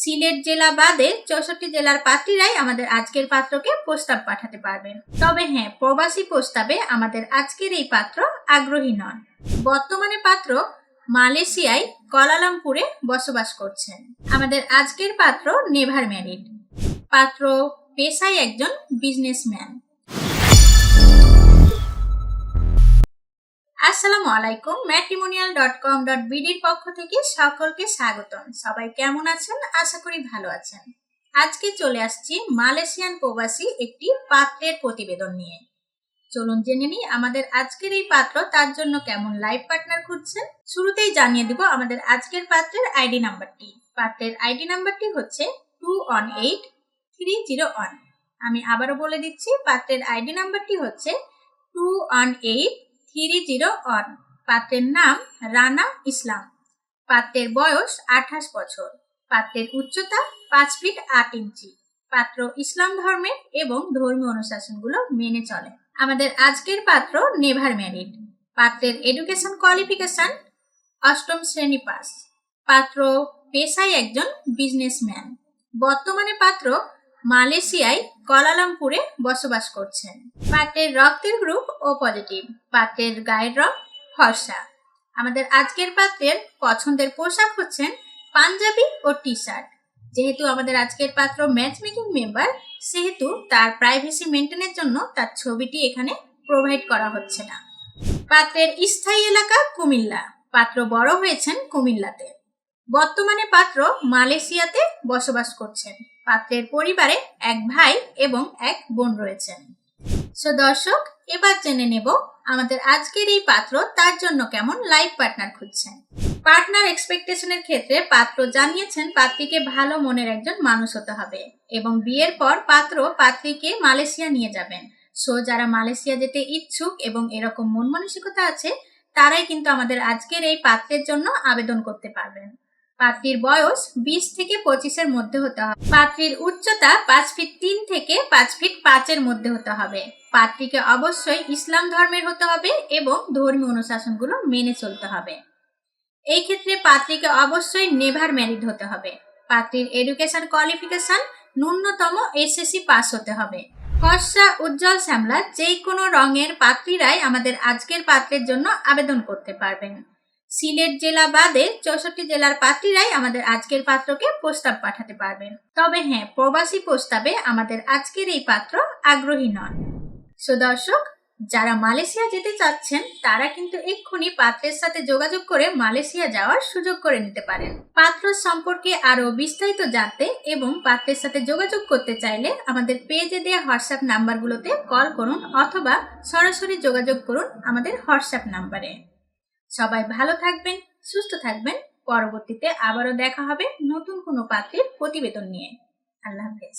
সিলেট জেলা বাদে চৌষট্টি জেলার পাত্রীরাই আমাদের আজকের পাত্রকে প্রস্তাব পাঠাতে পারবেন। তবে হ্যাঁ প্রবাসী প্রস্তাবে আমাদের আজকের এই পাত্র আগ্রহী নন। বর্তমানে পাত্র মালয়েশিয়ায় কলালামপুরে বসবাস করছেন। আমাদের আজকের পাত্র নেভার ম্যারিড। পাত্র পেশায় একজন বিজনেসম্যান। আসসালামু আলাইকুম ম্যাট্রিমোনিয়াল ডট কম ডট বিডির পক্ষ থেকে সকলকে স্বাগতম। সবাই কেমন আছেন? আশা করি ভালো আছেন। আজকে চলে আসছি মালয়েশিয়ান প্রবাসী একটি পাত্রের প্রতিবেদন নিয়ে। চলুন জেনে নিই আমাদের আজকের এই পাত্র, তার জন্য কেমন লাইফ পার্টনার খুঁজছেন। শুরুতেই জানিয়ে দিব আমাদের আজকের পাত্রের আইডি নাম্বারটি। পাত্রের আইডি নাম্বারটি হচ্ছে two one eight three zero one আমি আবারও বলে দিচ্ছি, পাত্রের আইডি নাম্বারটি হচ্ছে two one eight three zero one. পাত্রের নাম রানা ইসলাম। পাত্রের বয়স আঠাশ বছর। পাত্রের উচ্চতা পাঁচ ফিট আট ইঞ্চি। পাত্র ইসলাম ধর্মের এবং ধর্মীয় অনুশাসনগুলো মেনে চলে। আমাদের আজকের পাত্র নেভার ম্যারিড। পাত্রের এডুকেশন কোয়ালিফিকেশন অষ্টম শ্রেণি পাস। পাত্র পেশায় একজন বিজনেসম্যান। বর্তমানে পাত্র মালয়েশিয়ায় কলালামপুরে বসবাস করছেন। পাত্রের রক্তের গ্রুপ ও পজিটিভ। পাত্রের গায়ের রং ফর্সা। আমাদের আজকের পাত্রের পছন্দের পোশাক হচ্ছেন পাঞ্জাবি ও টি শার্ট যেহেতু আমাদের আজকের পাত্র ম্যাচ মেকিং মেম্বার সেহেতু তার প্রাইভেসি মেনটেনের জন্য তার ছবিটি এখানে প্রোভাইড করা হচ্ছে না। পাত্রের স্থায়ী এলাকা কুমিল্লা। পাত্র বড় হয়েছেন কুমিল্লাতে। বর্তমানে পাত্র মালয়েশিয়াতে বসবাস করছেন। পাত্রের পরিবারে এক ভাই এবং এক বোন রয়েছেন। সো দর্শক, এবার জেনে নেব আমাদের আজকের এই পাত্র তার জন্য কেমন লাইফ পার্টনার খুঁজছেন। পার্টনার এক্সপেকটেশনের ক্ষেত্রে পাত্র জানিয়েছেন পাত্রীকে ভালো মনের একজন মানুষ হতে হবে এবং বিয়ের পর পাত্র পাত্রীকে মালয়েশিয়া নিয়ে যাবেন। সো যারা মালয়েশিয়া যেতে ইচ্ছুক এবং এরকম মন মানসিকতা আছে, তারাই কিন্তু আমাদের আজকের এই পাত্রের জন্য আবেদন করতে পারবেন। পাত্রীর বয়স বিশ থেকে পঁচিশের মধ্যে হতে হবে। পাত্রীর উচ্চতা পাঁচ ফিট তিন থেকে পাঁচ ফিট পাঁচের মধ্যে হতে হবে। পাত্রীকে অবশ্যই ইসলাম ধর্মের হতে হবে এবং ধর্মীয় অনুশাসনগুলো মেনে চলতে হবে। এই ক্ষেত্রে পাত্রীকে অবশ্যই নেভার ম্যারিড হতে হবে। পাত্রীর এডুকেশন কোয়ালিফিকেশন ন্যূনতম এসএসসি পাস হতে হবে। ফর্সা উজ্জ্বল শ্যামলা যে কোনো রঙের পাত্রীরাই আমাদের আজকের পাত্রের জন্য আবেদন করতে পারবেন। সিলেট জেলা বাদে চৌষট্টি জেলার পাত্রীরাই আমাদের আজকের পাত্রকে প্রস্তাব পাঠাতে পারবেন। তবে হ্যাঁ প্রবাসী প্রস্তাবে আমাদের আজকের এই পাত্র আগ্রহী নন। সো দর্শক, যারা মালয়েশিয়া যেতে চাচ্ছেন, তারা কিন্তু এক্ষুনি পাত্রের সাথে যোগাযোগ করে মালয়েশিয়া যাওয়ার সুযোগ করে নিতে পারেন। পাত্র সম্পর্কে আরও বিস্তারিত জানতে এবং পাত্রের সাথে যোগাযোগ করতে চাইলে আমাদের পেজে দেওয়া হোয়াটসঅ্যাপ নাম্বারগুলোতে কল করুন অথবা সরাসরি যোগাযোগ করুন আমাদের হোয়াটসঅ্যাপ নাম্বারে। সবাই ভালো থাকবেন, সুস্থ থাকবেন। পরবর্তীতে আবারও দেখা হবে নতুন কোনো পাত্রের প্রতিবেদন নিয়ে। আল্লাহ হাফেজ।